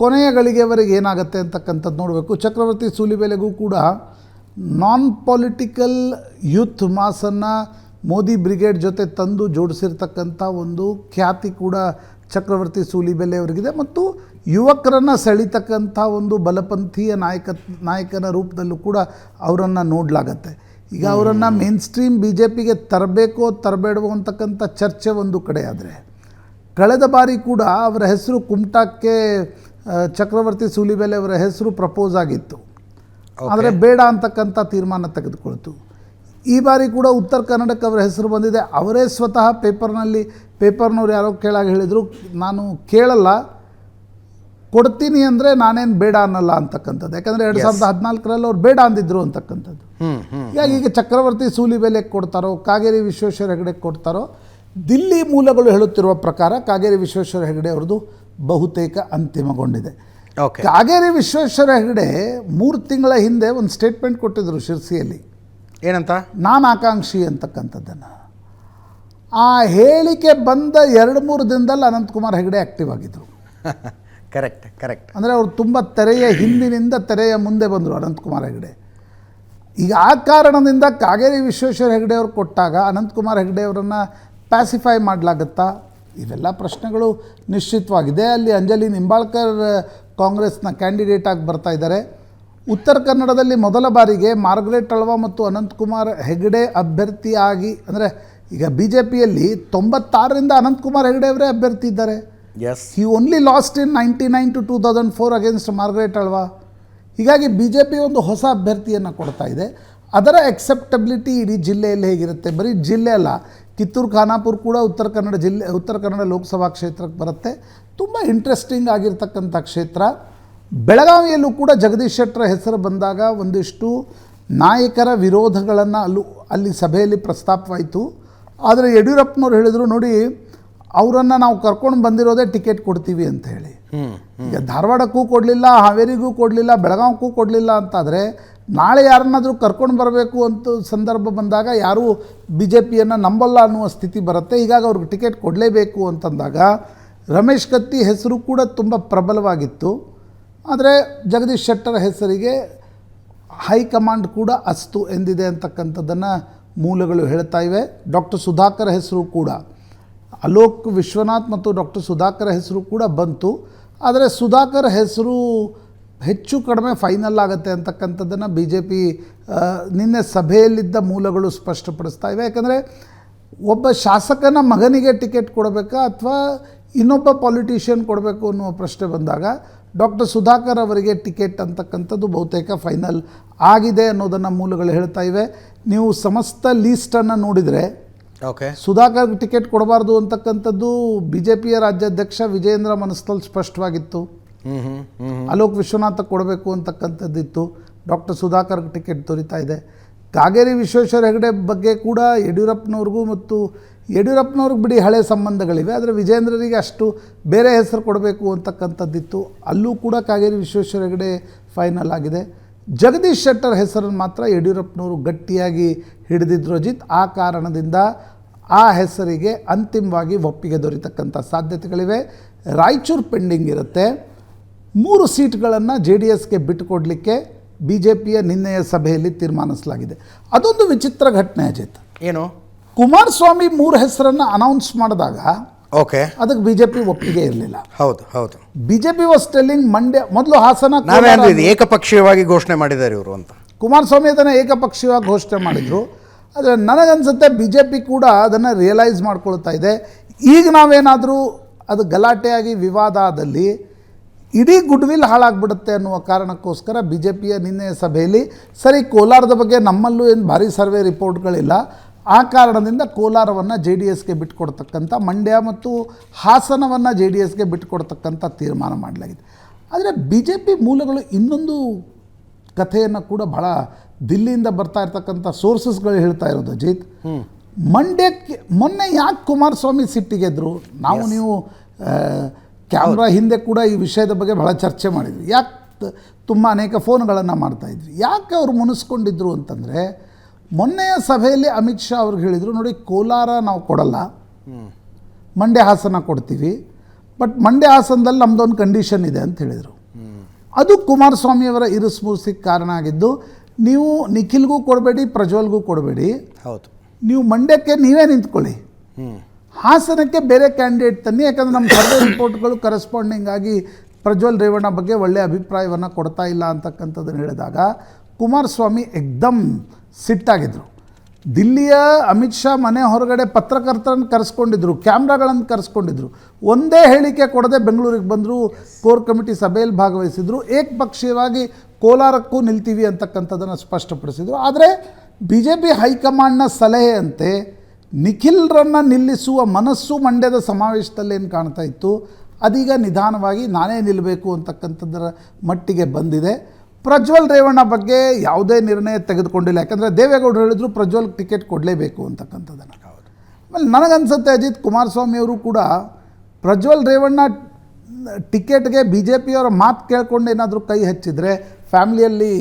ಕೊನೆಯ ಗಳಿಗೆವರೆಗೆ ಏನಾಗುತ್ತೆ ಅಂತಕ್ಕಂಥದ್ದು ನೋಡಬೇಕು. ಚಕ್ರವರ್ತಿ ಸೂಲಿಬೆಲೆಗೂ ಕೂಡ ನಾನ್ ಪೊಲಿಟಿಕಲ್ ಯೂತ್ ಮಾಸನ್ನು ಮೋದಿ ಬ್ರಿಗೇಡ್ ಜೊತೆ ತಂದು ಜೋಡಿಸಿರ್ತಕ್ಕಂಥ ಒಂದು ಖ್ಯಾತಿ ಕೂಡ ಚಕ್ರವರ್ತಿ ಸೂಲಿಬೆಲೆ ಅವರಿಗಿದೆ ಮತ್ತು ಯುವಕರನ್ನು ಸೆಳೀತಕ್ಕಂಥ ಒಂದು ಬಲಪಂಥೀಯ ನಾಯಕ ನಾಯಕನ ರೂಪದಲ್ಲೂ ಕೂಡ ಅವರನ್ನು ನೋಡಲಾಗತ್ತೆ. ಈಗ ಅವರನ್ನು ಮೇನ್ ಸ್ಟ್ರೀಮ್ ಬಿ ಜೆ ಪಿಗೆ ತರಬೇಕೋ ತರಬೇಡವೋ ಅಂತಕ್ಕಂಥ ಚರ್ಚೆ ಒಂದು ಕಡೆ ಆದರೆ ಕಳೆದ ಬಾರಿ ಕೂಡ ಅವರ ಹೆಸರು ಕುಮಟಾಕ್ಕೆ ಚಕ್ರವರ್ತಿ ಸೂಲಿಬೆಲೆ ಅವರ ಹೆಸರು ಪ್ರಪೋಸ್ ಆಗಿತ್ತು. ಆದರೆ ಬೇಡ ಅಂತಕ್ಕಂಥ ತೀರ್ಮಾನ ತೆಗೆದುಕೊಳ್ತು. ಈ ಬಾರಿ ಕೂಡ ಉತ್ತರ ಕರ್ನಾಟಕ ಅವರ ಹೆಸರು ಬಂದಿದೆ. ಅವರೇ ಸ್ವತಃ ಪೇಪರ್ನಲ್ಲಿ ಪೇಪರ್ನವ್ರು ಯಾರೋ ಕೇಳಾಗ ಹೇಳಿದರು ನಾನು ಕೇಳಲ್ಲ ಕೊಡ್ತೀನಿ ಅಂದರೆ ನಾನೇನು ಬೇಡ ಅನ್ನಲ್ಲ ಅಂತಕ್ಕಂಥದ್ದು. ಯಾಕಂದರೆ ಎರಡು ಸಾವಿರದ ಹದಿನಾಲ್ಕರಲ್ಲಿ ಅವ್ರು ಬೇಡ ಅಂದಿದ್ರು ಅಂತಕ್ಕಂಥದ್ದು. ಹೀಗಾಗಿ ಈಗ ಚಕ್ರವರ್ತಿ ಸೂಲಿಬೆಲೆಗೆ ಕೊಡ್ತಾರೋ ಕಾಗೇರಿ ವಿಶ್ವೇಶ್ವರ ಹೆಗಡೆ ಕೊಡ್ತಾರೋ ದಿಲ್ಲಿ ಮೂಲಗಳು ಹೇಳುತ್ತಿರುವ ಪ್ರಕಾರ ಕಾಗೇರಿ ವಿಶ್ವೇಶ್ವರ ಹೆಗಡೆ ಅವ್ರದ್ದು ಬಹುತೇಕ ಅಂತಿಮಗೊಂಡಿದೆ. ಓಕೆ ಕಾಗೇರಿ ವಿಶ್ವೇಶ್ವರ ಹೆಗಡೆ ಮೂರು ತಿಂಗಳ ಹಿಂದೆ ಒಂದು ಸ್ಟೇಟ್ಮೆಂಟ್ ಕೊಟ್ಟಿದ್ದರು ಶಿರ್ಸಿಯಲ್ಲಿ. ಏನಂತ? ನಾನು ಆಕಾಂಕ್ಷಿ ಅಂತಕ್ಕಂಥದ್ದನ್ನು. ಆ ಹೇಳಿಕೆ ಬಂದ ಎರಡು ಮೂರು ದಿನದಲ್ಲಿ ಅನಂತಕುಮಾರ್ ಹೆಗಡೆ ಆ್ಯಕ್ಟಿವ್ ಆಗಿದ್ದರು ಕರೆಕ್ಟ್ ಕರೆಕ್ಟ್ ಅಂದರೆ ಅವರು ತುಂಬ ತೆರೆಯ ಹಿಂದಿನಿಂದ ತೆರೆಯ ಮುಂದೆ ಬಂದರು ಅನಂತಕುಮಾರ್ ಹೆಗಡೆ. ಈಗ ಆ ಕಾರಣದಿಂದ ಕಾಗೇರಿ ವಿಶ್ವೇಶ್ವರ ಹೆಗಡೆ ಅವರು ಕೊಟ್ಟಾಗ ಅನಂತಕುಮಾರ್ ಹೆಗಡೆ ಅವರನ್ನು ಪ್ಯಾಸಿಫೈ ಮಾಡಲಾಗುತ್ತಾ? ಇವೆಲ್ಲ ಪ್ರಶ್ನೆಗಳು ನಿಶ್ಚಿತವಾಗಿದೆ. ಅಲ್ಲಿ ಅಂಜಲಿ ನಿಂಬಾಳ್ಕರ್ ಕಾಂಗ್ರೆಸ್ನ ಕ್ಯಾಂಡಿಡೇಟ್ ಆಗಿ ಬರ್ತಾ ಇದ್ದಾರೆ. ಉತ್ತರ ಕನ್ನಡದಲ್ಲಿ ಮೊದಲ ಬಾರಿಗೆ ಮಾರ್ಗರೇಟ್ ಅಳ್ವಾ ಮತ್ತು ಅನಂತಕುಮಾರ್ ಹೆಗಡೆ ಅಭ್ಯರ್ಥಿಯಾಗಿ ಅಂದರೆ ಈಗ ಬಿ ಜೆ ಪಿಯಲ್ಲಿ ತೊಂಬತ್ತಾರರಿಂದ ಅನಂತಕುಮಾರ್ ಹೆಗಡೆ ಅವರೇ ಅಭ್ಯರ್ಥಿ ಇದ್ದಾರೆ. Yes he only lost in ninety nine to two thousand four against Margaret Alva. ಹೀಗಾಗಿ ಬಿ ಜೆ ಪಿ ಒಂದು ಹೊಸ ಅಭ್ಯರ್ಥಿಯನ್ನು ಕೊಡ್ತಾ ಇದೆ. ಅದರ ಎಕ್ಸೆಪ್ಟಬಿಲಿಟಿ ಇಡೀ ಜಿಲ್ಲೆಯಲ್ಲಿ ಹೇಗಿರುತ್ತೆ? ಬರೀ ಜಿಲ್ಲೆ ಅಲ್ಲ ಕಿತ್ತೂರು ಖಾನಾಪುರ ಕೂಡ ಉತ್ತರ ಕನ್ನಡ ಜಿಲ್ಲೆ ಉತ್ತರ ಕನ್ನಡ ಲೋಕಸಭಾ ಕ್ಷೇತ್ರಕ್ಕೆ ಬರುತ್ತೆ. ತುಂಬ ಇಂಟ್ರೆಸ್ಟಿಂಗ್ ಆಗಿರ್ತಕ್ಕಂಥ ಕ್ಷೇತ್ರ. ಬೆಳಗಾವಿಯಲ್ಲೂ ಕೂಡ ಜಗದೀಶ್ ಶೆಟ್ಟರ ಹೆಸರು ಬಂದಾಗ ಒಂದಿಷ್ಟು ನಾಯಕರ ವಿರೋಧಗಳನ್ನು ಅಲ್ಲೂ ಅಲ್ಲಿ ಸಭೆಯಲ್ಲಿ ಪ್ರಸ್ತಾಪವಾಯಿತು. ಆದರೆ ಯಡಿಯೂರಪ್ಪನವ್ರು ಹೇಳಿದರು ನೋಡಿ ಅವರನ್ನು ನಾವು ಕರ್ಕೊಂಡು ಬಂದಿರೋದೇ ಟಿಕೆಟ್ ಕೊಡ್ತೀವಿ ಅಂತ ಹೇಳಿ. ಈಗ ಧಾರವಾಡಕ್ಕೂ ಕೊಡಲಿಲ್ಲ ಹಾವೇರಿಗೂ ಕೊಡಲಿಲ್ಲ ಬೆಳಗಾವಿಗೂ ಕೊಡಲಿಲ್ಲ ಅಂತಾದರೆ ನಾಳೆ ಯಾರನ್ನಾದರೂ ಕರ್ಕೊಂಡು ಬರಬೇಕು ಅಂತ ಸಂದರ್ಭ ಬಂದಾಗ ಯಾರೂ ಬಿ ಜೆ ಪಿಯನ್ನು ನಂಬಲ್ಲ ಅನ್ನುವ ಸ್ಥಿತಿ ಬರುತ್ತೆ. ಹೀಗಾಗಿ ಅವ್ರಿಗೆ ಟಿಕೆಟ್ ಕೊಡಲೇಬೇಕು ಅಂತಂದಾಗ ರಮೇಶ್ ಕತ್ತಿ ಹೆಸರು ಕೂಡ ತುಂಬ ಪ್ರಬಲವಾಗಿತ್ತು. ಆದರೆ ಜಗದೀಶ್ ಶೆಟ್ಟರ್ ಹೆಸರಿಗೆ ಹೈಕಮಾಂಡ್ ಕೂಡ ಅಸ್ತು ಎಂದಿದೆ ಅಂತಕ್ಕಂಥದ್ದನ್ನು ಮೂಲಗಳು ಹೇಳ್ತಾ ಇವೆ. ಡಾಕ್ಟರ್ ಸುಧಾಕರ್ ಹೆಸರು ಕೂಡ, ಅಲೋಕ್ ವಿಶ್ವನಾಥ್ ಮತ್ತು ಡಾಕ್ಟರ್ ಸುಧಾಕರ್ ಹೆಸರು ಕೂಡ ಬಂತು. ಆದರೆ ಸುಧಾಕರ್ ಹೆಸರು ಹೆಚ್ಚು ಕಡಿಮೆ ಫೈನಲ್ ಆಗುತ್ತೆ ಅಂತಕ್ಕಂಥದ್ದನ್ನು ಬಿ ಜೆ ಪಿ ನಿನ್ನೆ ಸಭೆಯಲ್ಲಿದ್ದ ಮೂಲಗಳು ಸ್ಪಷ್ಟಪಡಿಸ್ತಾ ಇವೆ. ಯಾಕಂದರೆ ಒಬ್ಬ ಶಾಸಕನ ಮಗನಿಗೆ ಟಿಕೆಟ್ ಕೊಡಬೇಕಾ ಅಥವಾ ಇನ್ನೊಬ್ಬ ಪಾಲಿಟಿಷಿಯನ್ ಕೊಡಬೇಕು ಅನ್ನುವ ಪ್ರಶ್ನೆ ಬಂದಾಗ ಡಾಕ್ಟರ್ ಸುಧಾಕರ್ ಅವರಿಗೆ ಟಿಕೆಟ್ ಅಂತಕ್ಕಂಥದ್ದು ಬಹುತೇಕ ಫೈನಲ್ ಆಗಿದೆ ಅನ್ನೋದನ್ನು ಮೂಲಗಳು ಹೇಳ್ತಾ ಇವೆ. ನೀವು ಸಮಸ್ತ ಲೀಸ್ಟನ್ನು ನೋಡಿದರೆ ಓಕೆ. ಸುಧಾಕರ್ ಟಿಕೆಟ್ ಕೊಡಬಾರ್ದು ಅಂತಕ್ಕಂಥದ್ದು ಬಿ ಜೆ ಪಿಯ ರಾಜ್ಯಾಧ್ಯಕ್ಷ ವಿಜಯೇಂದ್ರ ಮನಸ್ಸಲ್ಲಿ ಸ್ಪಷ್ಟವಾಗಿತ್ತು. ಅಲೋಕ್ ವಿಶ್ವನಾಥ ಕೊಡಬೇಕು ಅಂತಕ್ಕಂಥದ್ದಿತ್ತು. ಡಾಕ್ಟರ್ ಸುಧಾಕರ್ ಟಿಕೆಟ್ ದೊರೀತಾ ಇದೆ. ಕಾಗೇರಿ ವಿಶ್ವೇಶ್ವರ ಹೆಗಡೆ ಬಗ್ಗೆ ಕೂಡ ಯಡಿಯೂರಪ್ಪನವ್ರಿಗೂ ಮತ್ತು ಯಡಿಯೂರಪ್ಪನವ್ರಿಗೆ ಬಿಡಿ ಹಳೆ ಸಂಬಂಧಗಳಿವೆ, ಆದರೆ ವಿಜೇಂದ್ರರಿಗೆ ಅಷ್ಟು ಬೇರೆ ಹೆಸರು ಕೊಡಬೇಕು ಅಂತಕ್ಕಂಥದ್ದಿತ್ತು. ಅಲ್ಲೂ ಕೂಡ ಕಾಗೇರಿ ವಿಶ್ವೇಶ್ವರ ಹೆಗಡೆ ಫೈನಲ್ ಆಗಿದೆ. ಜಗದೀಶ್ ಶೆಟ್ಟರ್ ಹೆಸರನ್ನು ಮಾತ್ರ ಯಡಿಯೂರಪ್ಪನವರು ಗಟ್ಟಿಯಾಗಿ ಹಿಡಿದಿದ್ರು ಅಜಿತ್. ಆ ಕಾರಣದಿಂದ ಆ ಹೆಸರಿಗೆ ಅಂತಿಮವಾಗಿ ಒಪ್ಪಿಗೆ ದೊರೀತಕ್ಕಂಥ ಸಾಧ್ಯತೆಗಳಿವೆ. ರಾಯಚೂರು ಪೆಂಡಿಂಗ್ ಇರುತ್ತೆ. ಮೂರು ಸೀಟ್ಗಳನ್ನು ಜೆ ಡಿ ಎಸ್ಗೆ ಬಿಟ್ಟುಕೊಡಲಿಕ್ಕೆ ಬಿ ಜೆ ಪಿಯ ನಿನ್ನೆಯ ಸಭೆಯಲ್ಲಿ ತೀರ್ಮಾನಿಸಲಾಗಿದೆ. ಅದೊಂದು ವಿಚಿತ್ರ ಘಟನೆ ಅಜಿತ್. ಏನು? ಕುಮಾರಸ್ವಾಮಿ ಮೂರು ಹೆಸರನ್ನು ಅನೌನ್ಸ್ ಮಾಡಿದಾಗ ಓಕೆ ಅದಕ್ಕೆ ಬಿ ಜೆ ಪಿ ಒಪ್ಪಿಗೆ ಇರಲಿಲ್ಲ. ಹೌದು ಹೌದು. B J P was telling Mandya ಮೊದಲು ಹಾಸನ ನಾವೇ ಕೋಲಾರ ಏಕಪಕ್ಷೀಯವಾಗಿ ಘೋಷಣೆ ಮಾಡಿದ್ದಾರೆ ಇವರು ಅಂತ. ಕುಮಾರಸ್ವಾಮಿ ಅದನ್ನು ಏಕಪಕ್ಷೀಯವಾಗಿ ಘೋಷಣೆ ಮಾಡಿದರು. ಆದರೆ ನನಗನ್ಸುತ್ತೆ ಬಿ ಜೆ ಪಿ ಕೂಡ ಅದನ್ನು ರಿಯಲೈಸ್ ಮಾಡ್ಕೊಳ್ತಾ ಇದೆ. ಈಗ ನಾವೇನಾದರೂ ಅದು ಗಲಾಟೆಯಾಗಿ ವಿವಾದ ಆದಲ್ಲಿ ಇಡೀ ಗುಡ್ವಿಲ್ ಹಾಳಾಗ್ಬಿಡುತ್ತೆ ಅನ್ನುವ ಕಾರಣಕ್ಕೋಸ್ಕರ ಬಿ ಜೆ ಪಿಯ ನಿನ್ನೆಯ ಸಭೆಯಲ್ಲಿ ಸರಿ ಕೋಲಾರದ ಬಗ್ಗೆ ನಮ್ಮಲ್ಲೂ ಏನು ಭಾರಿ ಸರ್ವೆ ರಿಪೋರ್ಟ್ಗಳಿಲ್ಲ ಆ ಕಾರಣದಿಂದ ಕೋಲಾರವನ್ನು ಜೆ ಡಿ ಎಸ್ಗೆ ಬಿಟ್ಟುಕೊಡ್ತಕ್ಕಂಥ ಮಂಡ್ಯ ಮತ್ತು ಹಾಸನವನ್ನು ಜೆ ಡಿ ಎಸ್ಗೆ ಬಿಟ್ಟುಕೊಡ್ತಕ್ಕಂಥ ತೀರ್ಮಾನ ಮಾಡಲಾಗಿದೆ. ಆದರೆ ಬಿ ಜೆ ಪಿ ಮೂಲಗಳು ಇನ್ನೊಂದು ಕಥೆಯನ್ನು ಕೂಡ ಬಹಳ ದಿಲ್ಲಿಯಿಂದ ಬರ್ತಾ ಇರ್ತಕ್ಕಂಥ ಸೋರ್ಸಸ್ಗಳು ಹೇಳ್ತಾ ಇರೋದು ಅಜಿತ್. ಮಂಡ್ಯಕ್ಕೆ ಮೊನ್ನೆ ಯಾಕೆ ಕುಮಾರಸ್ವಾಮಿ ಸಿಟ್ಟಿಗೆದ್ರು ನಾವು ನೀವು ಕ್ಯಾಮ್ರಾ ಹಿಂದೆ. ಕೂಡ ಈ ವಿಷಯದ ಬಗ್ಗೆ ಬಹಳ ಚರ್ಚೆ ಮಾಡಿದ್ವಿ ಯಾಕೆ ತುಂಬ ಅನೇಕ ಫೋನ್ಗಳನ್ನು ಮಾಡ್ತಾಯಿದ್ವಿ ಯಾಕೆ ಅವರು ಮುನಿಸ್ಕೊಂಡಿದ್ರು ಅಂತಂದರೆ ಮೊನ್ನೆಯ ಸಭೆಯಲ್ಲಿ ಅಮಿತ್ ಶಾ ಅವ್ರಿಗೆ ಹೇಳಿದರು ನೋಡಿ ಕೋಲಾರ ನಾವು ಕೊಡಲ್ಲ. ಮಂಡ್ಯ ಹಾಸನ ಕೊಡ್ತೀವಿ. ಬಟ್ ಮಂಡ್ಯ ಹಾಸನದಲ್ಲಿ ನಮ್ಮದೊಂದು ಕಂಡೀಷನ್ ಇದೆ ಅಂತ ಹೇಳಿದರು. ಅದು ಕುಮಾರಸ್ವಾಮಿಯವರ ಇರಿಸ್ಮೂಸಿಗೆ ಕಾರಣ ಆಗಿದ್ದು ನೀವು ನಿಖಿಲ್ಗೂ ಕೊಡಬೇಡಿ ಪ್ರಜ್ವಲ್ಗೂ ಕೊಡಬೇಡಿ. ಹೌದು. ನೀವು ಮಂಡ್ಯಕ್ಕೆ ನೀವೇ ನಿಂತ್ಕೊಳ್ಳಿ. ಹಾಸನಕ್ಕೆ ಬೇರೆ ಕ್ಯಾಂಡಿಡೇಟ್ ತನ್ನಿ ಯಾಕಂದರೆ ನಮ್ಮ ಸರ್ವೆ ರಿಪೋರ್ಟ್ಗಳು ಕರೆಸ್ಪಾಂಡಿಂಗ್ ಆಗಿ ಪ್ರಜ್ವಲ್ ರೇವಣ್ಣ ಬಗ್ಗೆ ಒಳ್ಳೆಯ ಅಭಿಪ್ರಾಯವನ್ನು ಕೊಡ್ತಾ ಇಲ್ಲ ಅಂತಕ್ಕಂಥದ್ದನ್ನು ಹೇಳಿದಾಗ ಕುಮಾರಸ್ವಾಮಿ ಎಕ್ದಮ್ ಸಿಟ್ಟಾಗಿದ್ದರು ದಿಲ್ಲಿಯ ಅಮಿತ್ ಶಾ ಮನೆ ಹೊರಗಡೆ ಪತ್ರಕರ್ತರನ್ನು ಕರೆಸ್ಕೊಂಡಿದ್ರು, ಕ್ಯಾಮ್ರಾಗಳನ್ನು ಕರೆಸ್ಕೊಂಡಿದ್ರು. ಒಂದೇ ಹೇಳಿಕೆ ಕೊಡದೆ ಬೆಂಗಳೂರಿಗೆ ಬಂದರು, ಕೋರ್ ಕಮಿಟಿ ಸಭೆಯಲ್ಲಿ ಭಾಗವಹಿಸಿದರು. ಏಕಪಕ್ಷೀಯವಾಗಿ ಕೋಲಾರಕ್ಕೂ ನಿಲ್ತೀವಿ ಅಂತಕ್ಕಂಥದ್ದನ್ನು ಸ್ಪಷ್ಟಪಡಿಸಿದರು. ಆದರೆ ಬಿ ಜೆ ಪಿ ಹೈಕಮಾಂಡ್ನ ಸಲಹೆಯಂತೆ ನಿಖಿಲ್ರನ್ನು ನಿಲ್ಲಿಸುವ ಮನಸ್ಸು ಮಂಡ್ಯದ ಸಮಾವೇಶದಲ್ಲಿ ಏನು ಕಾಣ್ತಾ ಇತ್ತು? ಅದೀಗ ನಿಧಾನವಾಗಿ ನಾನೇ ನಿಲ್ಲಬೇಕು ಅಂತಕ್ಕಂಥದ್ದರ ಮಟ್ಟಿಗೆ ಬಂದಿದೆ. ಪ್ರಜ್ವಲ್ ರೇವಣ್ಣ ಬಗ್ಗೆ ಯಾವುದೇ ನಿರ್ಣಯ ತೆಗೆದುಕೊಂಡಿಲ್ಲ. ಯಾಕಂದರೆ ದೇವೇಗೌಡರು ಹೇಳಿದ್ರು ಪ್ರಜ್ವಲ್ ಟಿಕೆಟ್ ಕೊಡಲೇಬೇಕು ಅಂತಕ್ಕಂಥದ್ದನ್ನು. ಆಮೇಲೆ ನನಗನ್ಸುತ್ತೆ ಅಜಿತ್ ಕುಮಾರಸ್ವಾಮಿ ಅವರು ಕೂಡ ಪ್ರಜ್ವಲ್ ರೇವಣ್ಣ ಟಿಕೆಟ್ಗೆ ಬಿ ಜೆ ಪಿಯವರ ಮಾತು ಕೇಳ್ಕೊಂಡು ಏನಾದರೂ ಕೈ ಹಚ್ಚಿದರೆ ಫ್ಯಾಮಿಲಿಯಲ್ಲಿ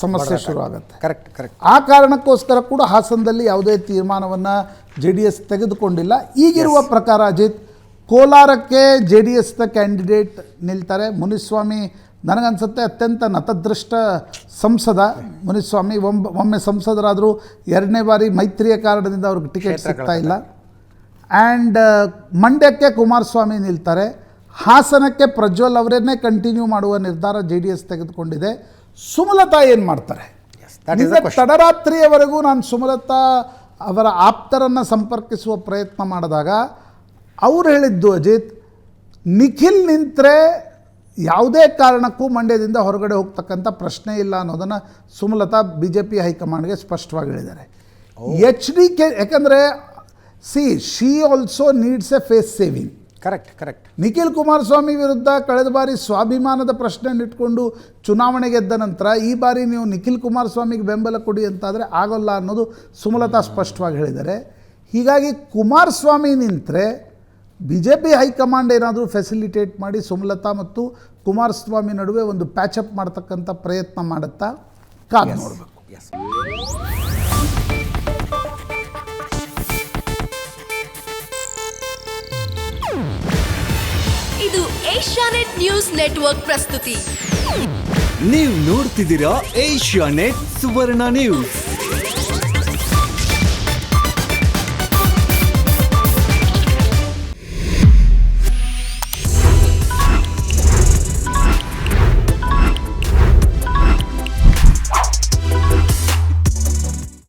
ಸಮಸ್ಯೆ ಶುರು ಆಗುತ್ತೆ. ಕರೆಕ್ಟ್ ಕರೆಕ್ಟ್ ಆ ಕಾರಣಕ್ಕೋಸ್ಕರ ಕೂಡ ಹಾಸನದಲ್ಲಿ ಯಾವುದೇ ತೀರ್ಮಾನವನ್ನು ಜೆ ಡಿ ಎಸ್ ತೆಗೆದುಕೊಂಡಿಲ್ಲ. ಈಗಿರುವ ಪ್ರಕಾರ ಅಜಿತ್ ಕೋಲಾರಕ್ಕೆ ಜೆ ಡಿ ಎಸ್ನ ಕ್ಯಾಂಡಿಡೇಟ್ ನಿಲ್ತಾರೆ. ಮುನಿಸ್ವಾಮಿ ನನಗನ್ಸುತ್ತೆ ಅತ್ಯಂತ ನತದೃಷ್ಟ ಸಂಸದ ಮುನಿಸ್ವಾಮಿ. ಒಮ್ಮ ಒಮ್ಮೆ ಸಂಸದರಾದರೂ ಎರಡನೇ ಬಾರಿ ಮೈತ್ರಿಯ ಕಾರಣದಿಂದ ಅವ್ರಿಗೆ ಟಿಕೆಟ್ ಸಿಗ್ತಾ ಇಲ್ಲ. ಆ್ಯಂಡ್ ಮಂಡ್ಯಕ್ಕೆ ಕುಮಾರಸ್ವಾಮಿ ನಿಲ್ತಾರೆ. ಹಾಸನಕ್ಕೆ ಪ್ರಜ್ವಲ್ ಅವರನ್ನೇ ಕಂಟಿನ್ಯೂ ಮಾಡುವ ನಿರ್ಧಾರ ಜೆ ಡಿ ಎಸ್ ತೆಗೆದುಕೊಂಡಿದೆ. ಸುಮಲತಾ ಏನು ಮಾಡ್ತಾರೆ? ತಡರಾತ್ರಿಯವರೆಗೂ ನಾನು ಸುಮಲತಾ ಅವರ ಆಪ್ತರನ್ನು ಸಂಪರ್ಕಿಸುವ ಪ್ರಯತ್ನ ಮಾಡಿದಾಗ ಅವ್ರು ಹೇಳಿದ್ದು ಅಜಿತ್ ನಿಖಿಲ್ ನಿಂತರೆ ಯಾವುದೇ ಕಾರಣಕ್ಕೂ ಮಂಡ್ಯದಿಂದ ಹೊರಗಡೆ ಹೋಗ್ತಕ್ಕಂಥ ಪ್ರಶ್ನೆ ಇಲ್ಲ ಅನ್ನೋದನ್ನು ಸುಮಲತಾ ಬಿ ಜೆ ಪಿ ಹೈಕಮಾಂಡ್ಗೆ ಸ್ಪಷ್ಟವಾಗಿ ಹೇಳಿದ್ದಾರೆ. ಎಚ್ ಡಿ ಕೆ ಯಾಕಂದರೆ see she also needs a face saving correct correct Nikhil Kumaraswamy ವಿರುದ್ಧ ಕಳೆದ ಬಾರಿ ಸ್ವಾಭಿಮಾನದ ಪ್ರಶ್ನೆಯನ್ನು ಇಟ್ಕೊಂಡು ಚುನಾವಣೆ ಗೆದ್ದ ನಂತರ ಈ ಬಾರಿ ನೀವು ನಿಖಿಲ್ ಕುಮಾರಸ್ವಾಮಿಗೆ ಬೆಂಬಲ ಕೊಡಿ ಅಂತಾದರೆ ಆಗೋಲ್ಲ ಅನ್ನೋದು ಸುಮಲತಾ ಸ್ಪಷ್ಟವಾಗಿ ಹೇಳಿದ್ದಾರೆ. ಹೀಗಾಗಿ ಕುಮಾರಸ್ವಾಮಿ ನಿಂತರೆ B J P high command ಏನಾದರೂ ಫೆಸಿಲಿಟೇಟ್ ಮಾಡಿ ಸುಮಲತಾ ಮತ್ತು ಕುಮಾರಸ್ವಾಮಿ ನಡುವೆ ಒಂದು ಪ್ಯಾಚಪ್ ಮಾಡ್ತಕ್ಕಂಥ ಪ್ರಯತ್ನ ಮಾಡುತ್ತಾ? ಕಾದು ನೋಡಬೇಕು. ಇದು ಏಷ್ಯಾನೆಟ್ ನ್ಯೂಸ್ ನೆಟ್ವರ್ಕ್ ಪ್ರಸ್ತುತಿ. ನೀವು ನೋಡ್ತಿದ್ದೀರಾ ಏಷ್ಯಾ ನೆಟ್ ಸುವರ್ಣ ನ್ಯೂಸ್.